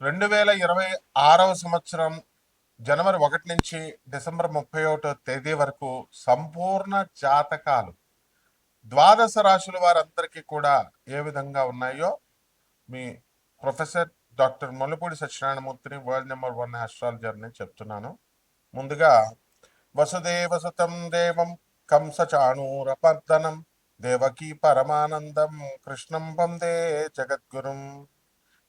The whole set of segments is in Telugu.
రెండు వేల ఇరవై ఆరవ సంవత్సరం జనవరి ఒకటి నుంచి డిసెంబర్ ముప్పై ఒకటో తేదీ వరకు సంపూర్ణ జాతకాలు. ద్వాదశ రాశుల వారందరికీ కూడా ఏ విధంగా ఉన్నాయో మీ ప్రొఫెసర్ డాక్టర్ మొల్లపూడి సత్యనారాయణమూర్తిని వరల్డ్ నెంబర్ వన్ ఆస్ట్రాలజర్ని చెప్తున్నాను. ముందుగా వసుదేవ సుతం దేవం కంసచాణూరపర్దనం దేవకీ పరమానందం కృష్ణం వందే జగద్గురుం.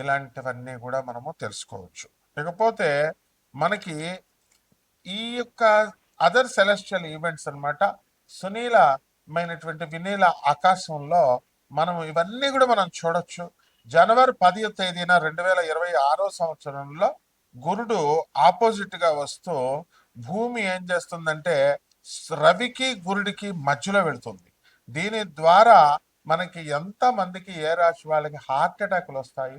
ఇలాంటివన్నీ కూడా మనము తెలుసుకోవచ్చు. ఇకపోతే మనకి ఈ యొక్క అదర్ సెలెస్టియల్ ఈవెంట్స్ అనమాట సునీలమైనటువంటి వినీల ఆకాశంలో మనం ఇవన్నీ కూడా మనం చూడొచ్చు. జనవరి పదివ తేదీన రెండు వేల ఇరవై ఆరో సంవత్సరంలో గురుడు ఆపోజిట్గా వస్తూ భూమి ఏం చేస్తుందంటే రవికి గురుడికి మధ్యలో వెళుతుంది. దీని ద్వారా మనకి ఎంతమందికి ఏ రాశి వాళ్ళకి హార్ట్ అటాక్లు వస్తాయి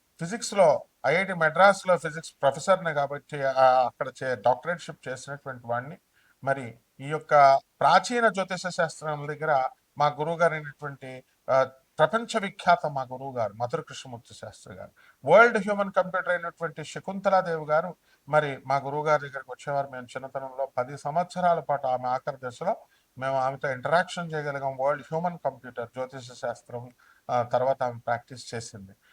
ఫిజిక్స్లో ఐఐటి మెడ్రాస్లో ఫిజిక్స్ ప్రొఫెసర్ని కాబట్టి అక్కడ చే డాక్టరేట్షిప్ చేసినటువంటి వాడిని. మరి ఈ యొక్క ప్రాచీన జ్యోతిష శాస్త్రం దగ్గర మా గురువు గారు అయినటువంటి ప్రపంచ విఖ్యాత మా గురువు గారు మధుర కృష్ణమూర్తి శాస్త్రి గారు. వరల్డ్ హ్యూమన్ కంప్యూటర్ అయినటువంటి శకుంతలాదేవి గారు మరి మా గురువు గారి దగ్గరికి వచ్చేవారు. మేము చిన్నతనంలో పది సంవత్సరాల పాటు ఆమె ఆఖరి దశలో మేము ఆమెతో ఇంటరాక్షన్ చేయగలిగాం. వరల్డ్ హ్యూమన్ కంప్యూటర్ జ్యోతిష శాస్త్రం తర్వాత ఆమె ప్రాక్టీస్ చేసింది.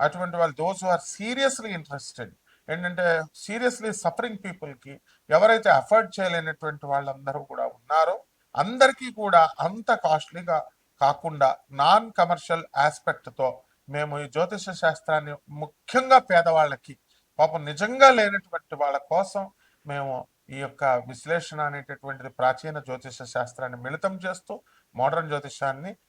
అటువంటి వాళ్ళు దోస్ ఆర్ సీరియస్లీ ఇంట్రెస్టెడ్ ఏంటంటే సీరియస్లీ సఫరింగ్ పీపుల్కి ఎవరైతే అఫోర్డ్ చేయలేనటువంటి వాళ్ళందరూ కూడా ఉన్నారో అందరికీ కూడా అంత కాస్ట్లీగా కాకుండా నాన్ కమర్షియల్ ఆస్పెక్ట్తో మేము ఈ జ్యోతిష శాస్త్రాన్ని ముఖ్యంగా పేదవాళ్ళకి పాపం నిజంగా లేనటువంటి వాళ్ళ కోసం మేము ఈ యొక్క విశ్లేషణ అనేటటువంటిది ప్రాచీన జ్యోతిష శాస్త్రాన్ని మిళితం చేస్తూ మోడర్న్ జ్యోతిషాన్ని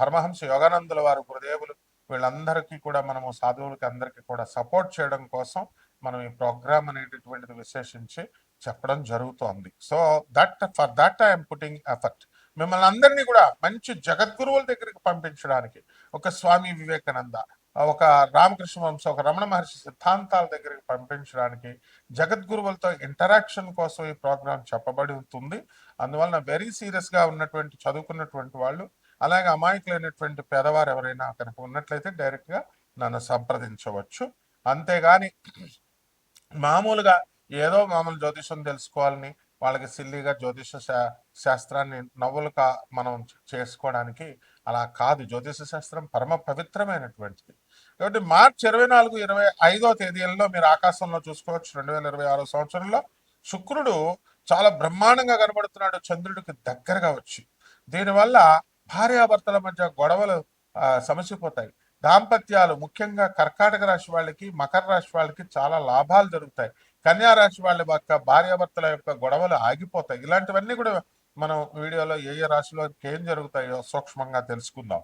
పరమహంస యోగానందుల వారు గురుదేవులు వీళ్ళందరికీ కూడా మనము సాధువులకి అందరికీ కూడా సపోర్ట్ చేయడం కోసం మనం ఈ ప్రోగ్రామ్ అనేటటువంటిది విశేషించి చెప్పడం జరుగుతోంది. So that for that I'm putting effort. మిమ్మల్ని అందరినీ కూడా మంచి జగద్గురువుల దగ్గరికి పంపించడానికి ఒక స్వామి వివేకానంద ఒక రామకృష్ణ వంశ ఒక రమణ మహర్షి సిద్ధాంతాల దగ్గరికి పంపించడానికి జగద్గురువులతో ఇంటరాక్షన్ కోసం ఈ ప్రోగ్రాం చెప్పబడి ఉంటుంది. అందువలన వెరీ సీరియస్గా ఉన్నటువంటి చదువుకున్నటువంటి వాళ్ళు అలాగే అమాయకులైనటువంటి పేదవారు ఎవరైనా కనుక ఉన్నట్లయితే డైరెక్ట్గా నన్ను సంప్రదించవచ్చు. అంతేగాని మామూలుగా ఏదో మామూలు జ్యోతిషం తెలుసుకోవాలని వాళ్ళకి సిల్లీగా జ్యోతిష శా- శాస్త్రాన్ని నవ్వులుగా మనం చేసుకోవడానికి అలా కాదు. జ్యోతిష శాస్త్రం పరమ పవిత్రమైనటువంటిది. కాబట్టి మార్చి ఇరవై నాలుగు ఇరవై ఐదో తేదీలలో మీరు ఆకాశంలో చూసుకోవచ్చు. రెండు వేల ఇరవై ఆరో సంవత్సరంలో శుక్రుడు చాలా బ్రహ్మాండంగా కనబడుతున్నాడు. చంద్రుడికి దగ్గరగా వచ్చి. దీనివల్ల భార్యాభర్తల మధ్య గొడవలు సమసిపోతాయి. దాంపత్యాలు ముఖ్యంగా కర్కాటక రాశి వాళ్ళకి మకర రాశి వాళ్ళకి చాలా లాభాలు జరుగుతాయి. కన్యా రాశి వాళ్ళ యొక్క భార్యాభర్తల యొక్క గొడవలు ఆగిపోతాయి. ఇలాంటివన్నీ కూడా మనం వీడియోలో ఏ ఏ రాశిలో ఏం జరుగుతాయో సూక్ష్మంగా తెలుసుకుందాం.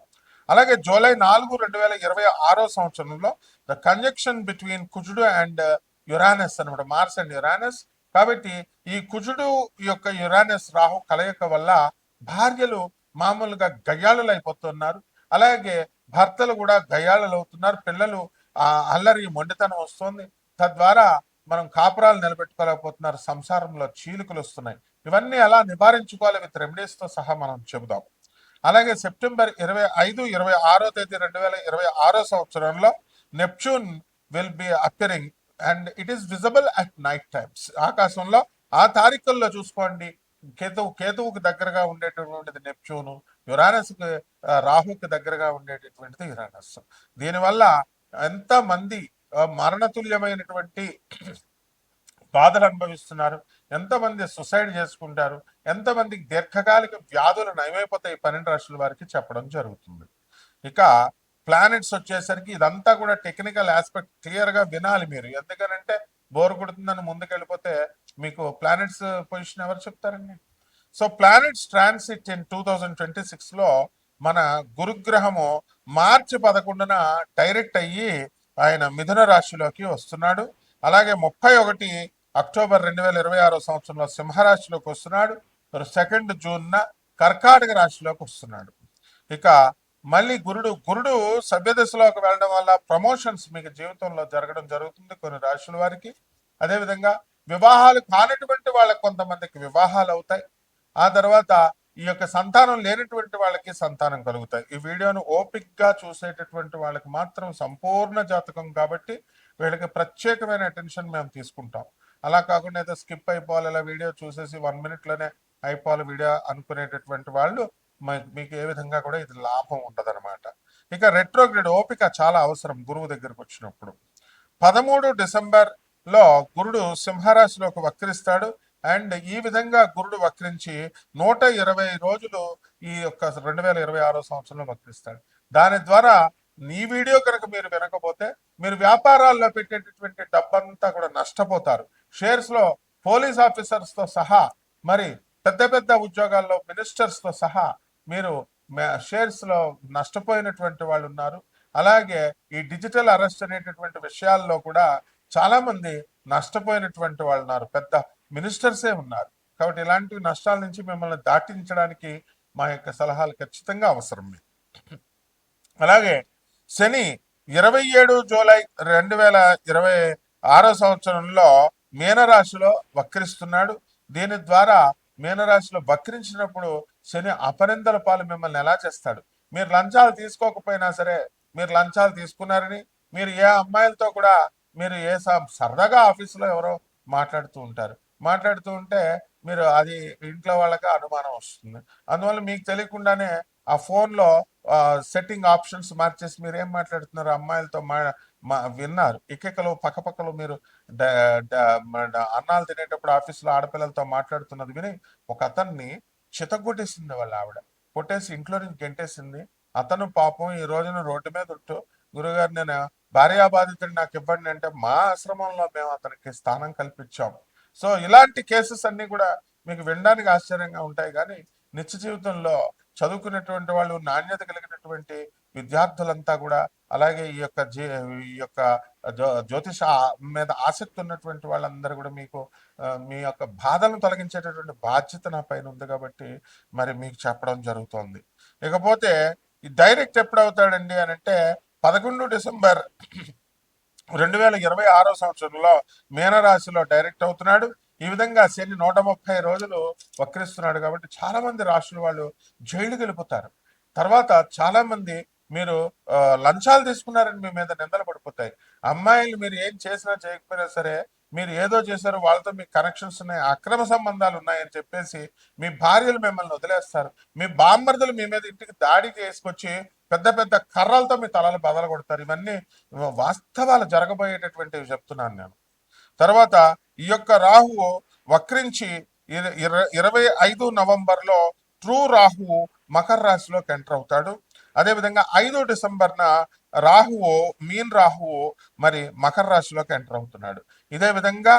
అలాగే జూలై నాలుగు రెండు వేల ఇరవై ఆరో సంవత్సరంలో ద కంజక్షన్ బిట్వీన్ కుజుడు అండ్ యురానస్ అనమాట మార్స్ అండ్ యురానస్. కాబట్టి ఈ కుజుడు యొక్క యురానస్ రాహు కలయిక వల్ల భార్యలు మామూలుగా గయ్యాళులు అయిపోతున్నారు అలాగే భర్తలు కూడా గయ్యాళులు అవుతున్నారు పిల్లలు ఆ అల్లరి మొండితనం వస్తుంది. తద్వారా మనం కాపురాలు నిలబెట్టుకోలేకపోతున్నారు. సంసారంలో చీలికలు వస్తున్నాయి. ఇవన్నీ ఎలా నివారించుకోవాలి విత్ రెమెడీస్తో సహా మనం చెబుదాం. అలాగే సెప్టెంబర్ ఇరవై ఐదు ఇరవై ఆరో తేదీ రెండు వేల ఇరవై ఆరో సంవత్సరంలో Neptune will be appearing and it is visible at night times ఆకాశంలో ఆ తారీఖుల్లో చూసుకోండి. కేతువు కేతువుకు దగ్గరగా ఉండేటటువంటిది నెప్ట్యూను యురానస్కి రాహుకి దగ్గరగా ఉండేటటువంటిది యురానస్. దీనివల్ల ఎంతమంది మరణతుల్యమైనటువంటి బాధలు అనుభవిస్తున్నారు ఎంతమంది సుసైడ్ చేసుకుంటారు ఎంతమందికి దీర్ఘకాలిక వ్యాధులు నయమైపోతాయి పన్నెండు రాష్ట్రాల వారికి చెప్పడం జరుగుతుంది. ఇక ప్లానెట్స్ వచ్చేసరికి ఇదంతా కూడా టెక్నికల్ ఆస్పెక్ట్ క్లియర్గా వినాలి మీరు. ఎందుకనంటే బోర్ కొడుతుందని ముందుకెళ్ళిపోతే మీకు ప్లానెట్స్ పొజిషన్ ఎవరు చెప్తారండి? So planets transit in two thousand twenty సిక్స్లో మన గురుగ్రహము మార్చి పదకొండున డైరెక్ట్ అయ్యి ఆయన మిథున రాశిలోకి వస్తున్నాడు. అలాగే ముప్పై ఒకటి అక్టోబర్ రెండు వేల ఇరవై ఆరో సంవత్సరంలో సింహరాశిలోకి వస్తున్నాడు. సెకండ్ జూన్న కర్కాటక రాశిలోకి వస్తున్నాడు. ఇక మళ్ళీ గురుడు గురుడు సభ్యదశలోకి వెళ్ళడం వల్ల ప్రమోషన్స్ మీకు జీవితంలో జరగడం జరుగుతుంది కొన్ని రాశుల వారికి. అదేవిధంగా వివాహాలు కానటువంటి వాళ్ళకి కొంతమందికి వివాహాలు అవుతాయి. ఆ తర్వాత ఈ యొక్క సంతానం లేనటువంటి వాళ్ళకి సంతానం కలుగుతాయి. ఈ వీడియోను ఓపిక్గా చూసేటటువంటి వాళ్ళకి మాత్రం సంపూర్ణ జాతకం కాబట్టి వీళ్ళకి ప్రత్యేకమైన అటెన్షన్ మేము తీసుకుంటాం. అలా కాకుండా ఏదో స్కిప్ అయిపోవాలి ఇలా వీడియో చూసేసి వన్ మినిట్లోనే లోనే అయిపోవాలి వీడియో అనుకునేటటువంటి వాళ్ళు మీకు ఏ విధంగా కూడా ఇది లాభం ఉండదన్నమాట ఇక రెట్రోగ్రేడ్ ఓపిక చాలా అవసరం గురువు దగ్గరకు వచ్చినప్పుడు. పదమూడు డిసెంబర్లో గురుడు సింహరాశిలోకి వక్రిస్తాడు అండ్ ఈ విధంగా గురుడు వక్రించి నూట ఇరవై రోజులు ఈ యొక్క రెండు వేల ఇరవై ఆరో సంవత్సరంలో వక్రిస్తాడు. దాని ద్వారా ఈ వీడియో కనుక మీరు వినకపోతే మీరు వ్యాపారాల్లో పెట్టేటటువంటి డబ్బంతా కూడా నష్టపోతారు. షేర్స్లో పోలీస్ ఆఫీసర్స్తో సహా మరి పెద్ద పెద్ద ఉద్యోగాల్లో మినిస్టర్స్తో సహా మీరు షేర్స్లో నష్టపోయినటువంటి వాళ్ళు ఉన్నారు. అలాగే ఈ డిజిటల్ అరెస్ట్ అనేటటువంటి విషయాల్లో కూడా చాలా మంది నష్టపోయినటువంటి వాళ్ళు ఉన్నారు. పెద్ద మినిస్టర్సే ఉన్నారు. కాబట్టి ఇలాంటి నష్టాల నుంచి మిమ్మల్ని దాటించడానికి మా యొక్క సలహాలు ఖచ్చితంగా అవసరం మీకు. అలాగే శని ఇరవై ఏడు జూలై రెండు వేల ఇరవై ఆరో సంవత్సరంలో మీనరాశిలో వక్రిస్తున్నాడు. దీని ద్వారా మీనరాశిలో వక్రించినప్పుడు శని అపనిందల పాలు మిమ్మల్ని ఎలా చేస్తాడు? మీరు లంచాలు తీసుకోకపోయినా సరే మీరు లంచాలు తీసుకున్నారని మీరు ఏ అమ్మాయిలతో కూడా మీరు ఏ స- సరదాగా ఆఫీసులో ఎవరో మాట్లాడుతూ ఉంటారు. మాట్లాడుతూ ఉంటే మీరు అది ఇంట్లో వాళ్ళకి అనుమానం వస్తుంది. అందువల్ల మీకు తెలియకుండానే ఆ ఫోన్లో సెట్టింగ్ ఆప్షన్స్ మార్చేసి మీరు ఏం మాట్లాడుతున్నారు? అమ్మాయిలతో మా విన్నారు. ఇకెకలు పక్కపక్కలు మీరు అన్నాలు తినేటప్పుడు ఆఫీస్లో ఆడపిల్లలతో మాట్లాడుతున్నది విని ఒక అతన్ని చితగొట్టేసింది వాళ్ళ ఆవిడ. కొట్టేసి ఇంట్లో నుంచి గెంటేసింది. అతను పాపం ఈ రోజున రోడ్డు మీద ఉంటూ గురుగారు నేను భార్యాబాధితుడు నాకు ఇవ్వండి అంటే మా ఆశ్రమంలో మేము అతనికి స్థానం కల్పించాము సో ఇలాంటి కేసెస్ అన్ని కూడా మీకు వినడానికి ఆశ్చర్యంగా ఉంటాయి. కానీ నిత్య జీవితంలో చదువుకునేటువంటి వాళ్ళు నాణ్యత కలిగినటువంటి విద్యార్థులంతా కూడా అలాగే ఈ యొక్క జీ ఈ యొక్క జ్యోతిష మీద ఆసక్తి ఉన్నటువంటి వాళ్ళందరూ కూడా మీకు మీ యొక్క బాధలను తొలగించేటటువంటి బాధ్యత నా పైన ఉంది కాబట్టి మరి మీకు చెప్పడం జరుగుతోంది. ఇకపోతే ఈ డైరెక్ట్ ఎప్పుడు అవుతాడండి అని అంటే పదకొండు డిసెంబర్ రెండు వేల ఇరవై ఆరో సంవత్సరంలో మీనరాశిలో డైరెక్ట్ అవుతున్నాడు. ఈ విధంగా శని నూట ముప్పై రోజులు వక్రిస్తున్నాడు కాబట్టి చాలా మంది రాశుల వాళ్ళు జైలుకి వెళ్ళిపోతారు. తర్వాత చాలా మంది మీరు లంచాలు తీసుకున్నారని మీ మీద నిందలు పడిపోతాయి. అమ్మాయిలు మీరు ఏం చేసినా చేయకపోయినా సరే మీరు ఏదో చేశారు వాళ్ళతో మీకు కనెక్షన్స్ ఉన్నాయి అక్రమ సంబంధాలు ఉన్నాయని చెప్పేసి మీ భార్యలు మిమ్మల్ని వదిలేస్తారు. మీ బామ్మర్దులు మీ మీద ఇంటికి దాడి చేసుకొచ్చి పెద్ద పెద్ద కర్రలతో మీ తలలు బదలు కొడతారు. ఇవన్నీ వాస్తవాలు జరగబోయేటటువంటివి చెప్తున్నాను నేను. తర్వాత ఈ యొక్క రాహువు వక్రించి ఇరవై ఐదు నవంబర్లో ట్రూ రాహువు మకర రాశిలోకి ఎంటర్ అవుతాడు. అదేవిధంగా ఐదో డిసెంబర్న రాహువు మీన్ రాహువు మరి మకర రాశిలోకి ఎంటర్ అవుతున్నాడు. ఇదే విధంగా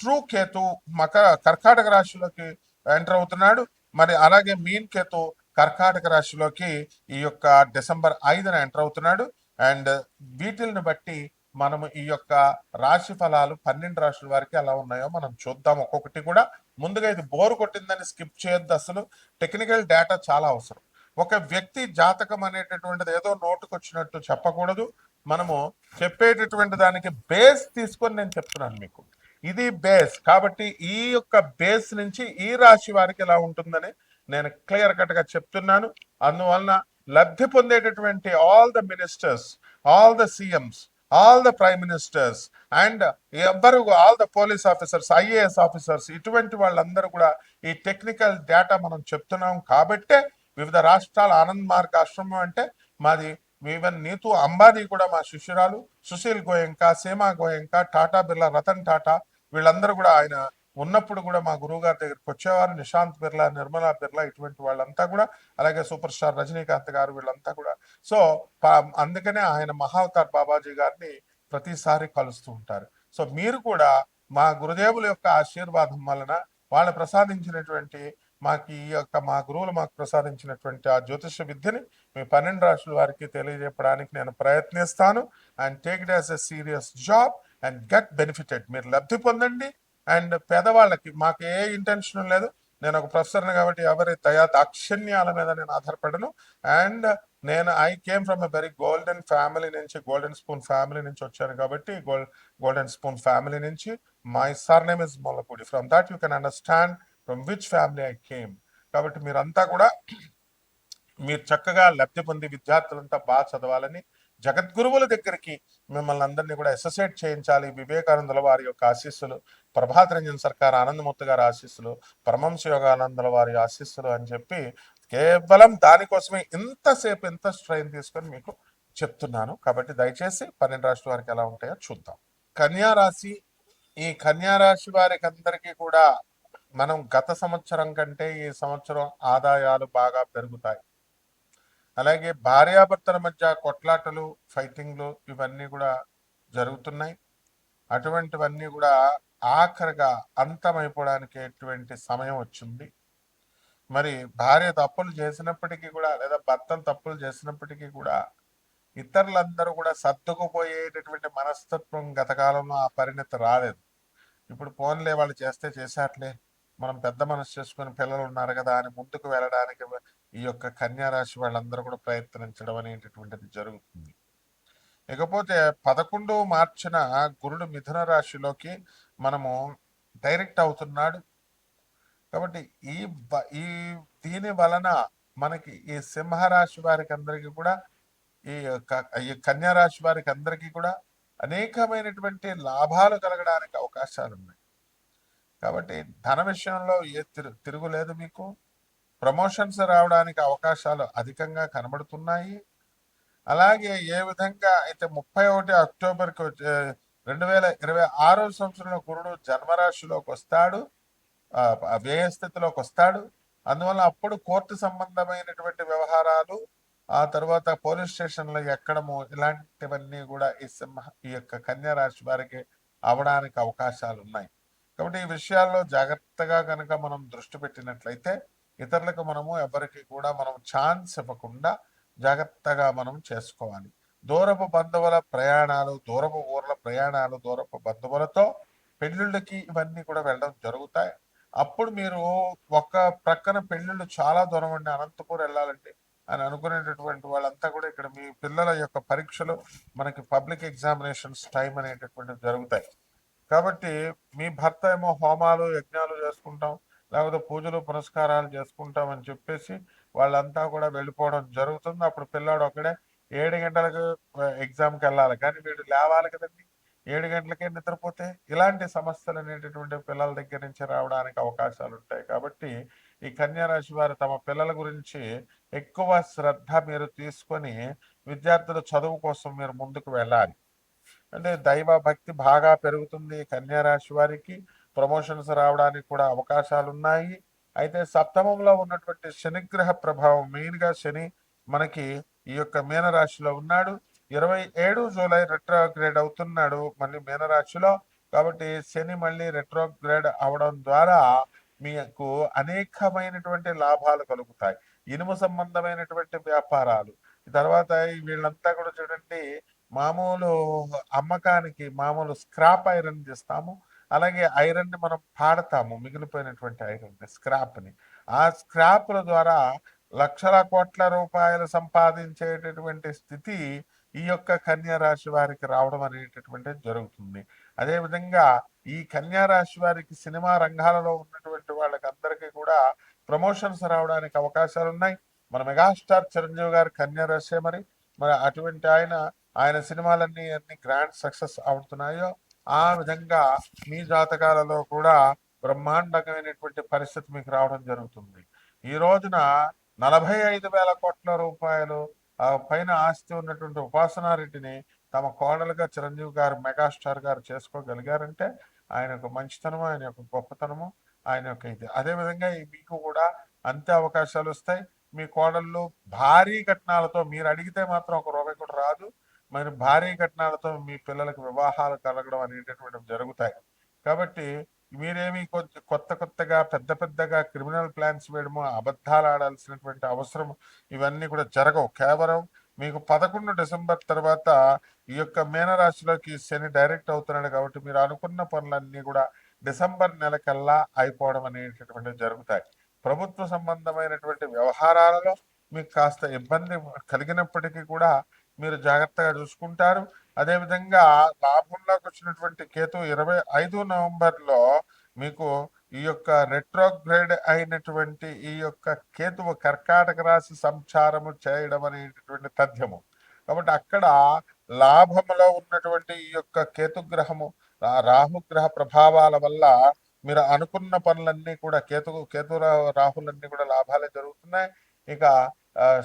ట్రూ కేతు మకర కర్కాటక రాశిలోకి ఎంటర్ అవుతున్నాడు. మరి అలాగే మీన్ కేతు కర్కాటక రాశిలోకి ఈ యొక్క డిసెంబర్ ఐదున ఎంటర్ అవుతున్నాడు. అండ్ వీటిల్ని బట్టి మనము ఈ యొక్క రాశి ఫలాలు పన్నెండు రాశుల వారికి ఎలా ఉన్నాయో మనం చూద్దాం. ఒక్కొక్కటి కూడా ముందుగా ఇది బోరు కొట్టిందని స్కిప్ చేయొద్దు అసలు. టెక్నికల్ డేటా చాలా అవసరం. ఒక వ్యక్తి జాతకం అనేటటువంటిది ఏదో నోటుకు వచ్చినట్టు చెప్పకూడదు. మనము చెప్పేటటువంటి దానికి బేస్ తీసుకొని నేను చెప్తున్నాను మీకు. ఇది బేస్ కాబట్టి ఈ యొక్క బేస్ నుంచి ఈ రాశి వారికి ఎలా ఉంటుందని నేను క్లియర్ కట్గా చెప్తున్నాను. అందువలన లబ్ధి పొందేటటువంటి all the ministers all the CMs all the prime ministers and ఎవ్వరు all the police officers IAS officers ఇటువంటి వాళ్ళందరూ కూడా ఈ టెక్నికల్ డేటా మనం చెప్తున్నాం కాబట్టే వివిధ రాష్ట్రాల ఆనంద్ మార్గ్ ఆశ్రమం అంటే మాది ఈవెన్ నీతూ అంబానీ కూడా మా శిష్యురాలు సుశీల్ గోయంక సీమా గోయంక టాటా బిర్లా రతన్ టాటా వీళ్ళందరూ కూడా ఆయన ఉన్నప్పుడు కూడా మా గురువు గారి దగ్గరికి వచ్చేవారు. నిశాంత్ బిర్లా నిర్మలా బిర్లా ఇటువంటి వాళ్ళంతా కూడా అలాగే సూపర్ స్టార్ రజనీకాంత్ గారు వీళ్ళంతా కూడా. సో పా- అందుకనే ఆయన మహావతార్ బాబాజీ గారిని ప్రతిసారి కలుస్తూ ఉంటారు. సో మీరు కూడా మా గురుదేవుల యొక్క ఆశీర్వాదం వలన వాళ్ళు ప్రసాదించినటువంటి మాకు ఈ యొక్క మా గురువులు మాకు ప్రసాదించినటువంటి ఆ జ్యోతిష విద్యని మీ పన్నెండు రాష్ట్రాల వారికి తెలియజెప్పడానికి నేను ప్రయత్నిస్తాను. And take it as a serious job and get benefited మీరు లబ్ధి పొందండి. అండ్ పేదవాళ్ళకి మాకు ఏ ఇంటెన్షన్ లేదు. నేను ఒక ప్రొఫెసర్ని కాబట్టి ఎవరి దయా దాక్షిణ్యాల మీద నేను ఆధారపడను. అండ్ నేను I came from a very golden family నుంచి గోల్డెన్ స్పూన్ ఫ్యామిలీ నుంచి వచ్చాను కాబట్టి గోల్డ్ గోల్డెన్ స్పూన్ ఫ్యామిలీ నుంచి. My surname is Mollapudi from that you can understand from which family I came కాబట్టి మీరంతా కూడా మీరు చక్కగా లబ్ధి పొంది విద్యార్థులంతా బాగా చదవాలని జగద్గురువుల దగ్గరికి మిమ్మల్ని అందరినీ కూడా అసోసియేట్ చేయించాలి. వివేకానందుల వారి యొక్క ఆశీస్సులు ప్రభాత్ రంజన్ సర్కార్ ఆనందమూర్తి గారి ఆశీస్సులు పరమంశ యోగానందుల వారి ఆశీస్సులు అని చెప్పి కేవలం దానికోసమే ఇంతసేపు ఎంత స్ట్రెయిన్ తీసుకొని మీకు చెప్తున్నాను. కాబట్టి దయచేసి పన్నెండు రాష్ట్ర వారికి ఎలా ఉంటాయో చూద్దాం. కన్యా రాశి ఈ కన్యా రాశి వారికి అందరికీ కూడా మనం గత సంవత్సరం కంటే ఈ సంవత్సరం ఆదాయాలు బాగా పెరుగుతాయి. అలాగే భార్యాభర్తల మధ్య కొట్లాటలు ఫైటింగ్లు ఇవన్నీ కూడా జరుగుతున్నాయి. అటువంటివన్నీ కూడా ఆఖరిగా అంతమైపోవడానికి ఎటువంటి సమయం వచ్చింది. మరి భార్య తప్పులు చేసినప్పటికీ కూడా లేదా భర్తలు తప్పులు చేసినప్పటికీ కూడా ఇతరులందరూ కూడా సర్దుకుపోయేటటువంటి మనస్తత్వం గతకాలంలో ఆ పరిణతి రాలేదు. ఇప్పుడు ఫోన్లే వాళ్ళు చేస్తే చేశాట్లే మనం పెద్ద మనసు చేసుకుని పిల్లలు ఉన్నారు కదా అని ముందుకు వెళ్ళడానికి ఈ యొక్క కన్యా రాశి వాళ్ళందరూ కూడా ప్రయత్నించడం అనేటటువంటిది జరుగుతుంది. ఇకపోతే పదకొండు మార్చిన గురుడు మిథున రాశిలోకి మనము డైరెక్ట్ అవుతున్నాడు. కాబట్టి ఈ ఈ దీని వలన మనకి ఈ సింహరాశి వారికి అందరికీ కూడా ఈ యొక్క ఈ కన్యా రాశి వారికి అందరికీ కూడా అనేకమైనటువంటి లాభాలు కలగడానికి అవకాశాలు ఉన్నాయి కాబట్టి ధన విషయంలో ఏ తిరు తిరుగులేదు మీకు. ప్రమోషన్స్ రావడానికి అవకాశాలు అధికంగా కనబడుతున్నాయి. అలాగే ఏ విధంగా అయితే ముప్పై ఒకటి అక్టోబర్కి రెండు వేల ఇరవై ఆరో సంవత్సరంలో గురుడు జన్మరాశిలోకి వస్తాడు. వ్యయస్థితిలోకి వస్తాడు. అందువల్ల అప్పుడు కోర్టు సంబంధమైనటువంటి వ్యవహారాలు ఆ తర్వాత పోలీస్ స్టేషన్లో ఎక్కడము ఇలాంటివన్నీ కూడా ఈ సింహ ఈ యొక్క కన్యా రాశి వారికి అవడానికి అవకాశాలు ఉన్నాయి కాబట్టి ఈ విషయాల్లో జాగ్రత్తగా కనుక మనం దృష్టి పెట్టినట్లయితే ఇతరులకు మనము ఎవరికి కూడా మనం ఛాన్స్ ఇవ్వకుండా జాగ్రత్తగా మనం చేసుకోవాలి. దూరపు బంధువుల ప్రయాణాలు దూరపు ఊర్ల ప్రయాణాలు దూరపు బంధువులతో పెళ్ళిళ్ళకి ఇవన్నీ కూడా వెళ్ళడం జరుగుతాయి. అప్పుడు మీరు ఒక ప్రక్కన పెళ్ళిళ్ళు చాలా దూరం అండి అనంతపూర్ వెళ్ళాలండి అని అనుకునేటటువంటి వాళ్ళంతా కూడా ఇక్కడ మీ పిల్లల యొక్క పరీక్షలు మనకి పబ్లిక్ ఎగ్జామినేషన్స్ టైం అనేటటువంటివి జరుగుతాయి. కాబట్టి మీ భర్త ఏమో హోమాలు యజ్ఞాలు చేసుకుంటాం లేకపోతే పూజలు పురస్కారాలు చేసుకుంటాం అని చెప్పేసి వాళ్ళంతా కూడా వెళ్ళిపోవడం జరుగుతుంది. అప్పుడు పిల్లాడు ఒకడే ఏడు గంటలకు ఎగ్జామ్కి వెళ్ళాలి. కానీ వీడు లేవాలి కదండి. ఏడు గంటలకే నిద్రపోతే ఇలాంటి సమస్యలు అనేటటువంటి పిల్లల దగ్గర నుంచి రావడానికి అవకాశాలు ఉంటాయి. కాబట్టి ఈ కన్యారాశి వారు తమ పిల్లల గురించి ఎక్కువ శ్రద్ధ మీరు తీసుకొని విద్యార్థుల చదువు కోసం మీరు ముందుకు వెళ్ళాలి. అంటే దైవ భక్తి బాగా పెరుగుతుంది కన్యా రాశి వారికి. ప్రమోషన్స్ రావడానికి కూడా అవకాశాలు ఉన్నాయి అయితే సప్తమంలో ఉన్నటువంటి శనిగ్రహ ప్రభావం మెయిన్గా శని మనకి ఈ యొక్క మీనరాశిలో ఉన్నాడు. ఇరవై ఏడు జూలై రెట్రోగ్రేడ్ అవుతున్నాడు మళ్ళీ మీనరాశిలో. కాబట్టి శని మళ్ళీ రెట్రోగ్రేడ్ అవడం ద్వారా మీకు అనేకమైనటువంటి లాభాలు కలుగుతాయి. ఇనుము సంబంధమైనటువంటి వ్యాపారాలు. తర్వాత వీళ్ళంతా కూడా చూడండి మామూలు అమ్మకానికి మామూలు స్క్రాప్ ఐరన్ చేస్తాము. అలాగే ఐరన్ని మనం పాడతాము మిగిలిపోయినటువంటి ఐరన్ స్క్రాప్ని ఆ స్క్రాప్ల ద్వారా లక్షల కోట్ల రూపాయలు సంపాదించేటటువంటి స్థితి ఈ యొక్క కన్యా రాశి వారికి రావడం అనేటటువంటిది జరుగుతుంది. అదేవిధంగా ఈ కన్యా రాశి వారికి సినిమా రంగాలలో ఉన్నటువంటి వాళ్ళకి అందరికీ కూడా ప్రమోషన్స్ రావడానికి అవకాశాలు ఉన్నాయి మన మెగాస్టార్ చిరంజీవి గారు కన్యరాశి మరి. మరి అటువంటి ఆయన ఆయన సినిమాలన్నీ అన్ని గ్రాండ్ సక్సెస్ అవుతున్నాయో ఆ విధంగా మీ జాతకాలలో కూడా బ్రహ్మాండమైనటువంటి పరిస్థితి మీకు రావడం జరుగుతుంది. ఈ రోజున నలభై ఐదు వేల కోట్ల రూపాయలు పైన ఆస్తి ఉన్నటువంటి ఉపాసనారెడ్డిని తమ కోడలుగా చిరంజీవి గారు మెగాస్టార్ గారు చేసుకోగలిగారంటే ఆయన యొక్క మంచితనము ఆయన యొక్క గొప్పతనము ఆయన యొక్క ఇది. అదే విధంగా మీకు కూడా అంతే అవకాశాలు వస్తాయి. మీ కోడళ్ళు భారీ కట్నాలతో మీరు అడిగితే మాత్రం ఒక రూపాయి కూడా రాదు. మరి భారీ కట్నాలతో మీ పిల్లలకు వివాహాలు కలగడం అనేటటువంటి జరుగుతాయి. కాబట్టి మీరేమి కొంచెం కొత్త కొత్తగా పెద్ద పెద్దగా క్రిమినల్ ప్లాన్స్ వేయడము అబద్ధాలు ఆడాల్సినటువంటి అవసరం ఇవన్నీ కూడా జరగవు. కేవలం మీకు పదకొండు డిసెంబర్ తర్వాత ఈ యొక్క మీనరాశిలోకి శని డైరెక్ట్ అవుతున్నాడు కాబట్టి మీరు అనుకున్న పనులన్నీ కూడా డిసెంబర్ నెలకల్లా అయిపోవడం అనేటటువంటివి జరుగుతాయి. ప్రభుత్వ సంబంధమైనటువంటి వ్యవహారాలలో మీకు కాస్త ఇబ్బంది కలిగినప్పటికీ కూడా మీరు జాగ్రత్తగా చూసుకుంటారు. అదేవిధంగా లాభంలోకి వచ్చినటువంటి కేతు ఇరవై ఐదు నవంబర్లో మీకు ఈ యొక్క రెట్రోగ్రేడ్ అయినటువంటి ఈ యొక్క కేతువు కర్కాటక రాశి సంచారము చేయడం అనేటటువంటి తథ్యము. కాబట్టి అక్కడ లాభములో ఉన్నటువంటి ఈ యొక్క కేతుగ్రహము రాహుగ్రహ ప్రభావాల వల్ల మీరు అనుకున్న పనులన్నీ కూడా కేతు కేతు రాహులన్నీ కూడా లాభాలే జరుగుతున్నాయి. ఇక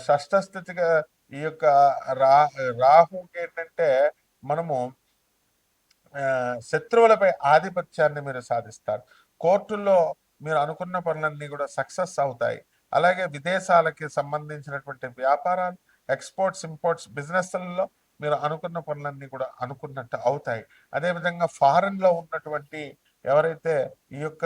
షష్ఠ స్థితిగా ఈ యొక్క రా రాహుకి ఏంటంటే మనము శత్రువులపై ఆధిపత్యాన్ని మీరు సాధిస్తారు. కోర్టుల్లో మీరు అనుకున్న పనులన్నీ కూడా సక్సెస్ అవుతాయి. అలాగే విదేశాలకి సంబంధించినటువంటి వ్యాపారాలు ఎక్స్పోర్ట్స్ ఇంపోర్ట్స్ బిజినెస్లలో మీరు అనుకున్న పనులన్నీ కూడా అనుకున్నట్టు అవుతాయి. అదేవిధంగా ఫారెన్లో ఉన్నటువంటి ఎవరైతే ఈ యొక్క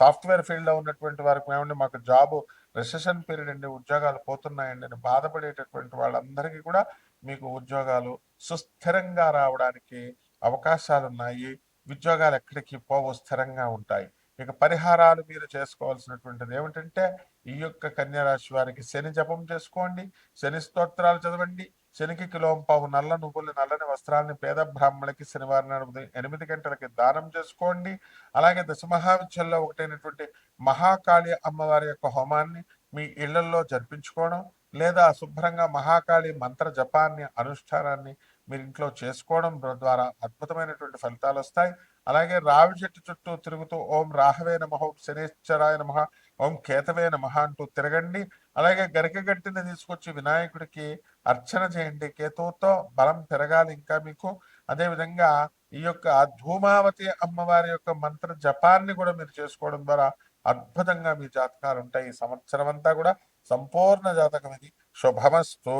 సాఫ్ట్వేర్ ఫీల్డ్లో ఉన్నటువంటి వారికి ఏమంటే మాకు జాబ్ రిసెషన్ పీరియడ్ అండి ఉద్యోగాలు పోతున్నాయండి అని బాధపడేటటువంటి వాళ్ళందరికీ కూడా మీకు ఉద్యోగాలు సుస్థిరంగా రావడానికి అవకాశాలు ఉన్నాయి. ఉద్యోగాలు ఎక్కడికి పోవు స్థిరంగా ఉంటాయి. ఇక పరిహారాలు మీరు చేసుకోవాల్సినటువంటిది ఏమిటంటే ఈ యొక్క కన్యా రాశి వారికి శని జపం చేసుకోండి శని స్తోత్రాలు చదవండి శనికి కిలోంపావు నల్ల నువ్వులు నల్లని వస్త్రాలని పేద బ్రాహ్మణులకి శనివారం నాడు ఎనిమిది గంటలకి దానం చేసుకోండి. అలాగే దశమహావిద్యల్లో ఒకటైనటువంటి మహాకాళి అమ్మవారి యొక్క హోమాన్ని మీ ఇళ్ళలో జరిపించుకోవడం లేదా శుభ్రంగా మహాకాళి మంత్ర జపాన్ని అనుష్ఠానాన్ని మీరు ఇంట్లో చేసుకోవడం ద్వారా అద్భుతమైనటువంటి ఫలితాలు వస్తాయి. అలాగే రావి చెట్టు చుట్టూ తిరుగుతూ ఓం రాహవే నమ ఓం శనేశ్వరాయ నమ ఓం కేతవే నమ అంటూ తిరగండి. అలాగే గరిక గట్టిని తీసుకొచ్చి వినాయకుడికి అర్చన చేయండి. కేతువుతో బలం పెరగాలి ఇంకా మీకు. అదే విధంగా ఈ యొక్క ధూమావతి అమ్మవారి యొక్క మంత్ర జపాన్ని కూడా మీరు చేసుకోవడం ద్వారా అద్భుతంగా మీ జాతకాలు ఉంటాయి. ఈ సంవత్సరం అంతా కూడా సంపూర్ణ జాతకం ఇది. శుభమస్తు.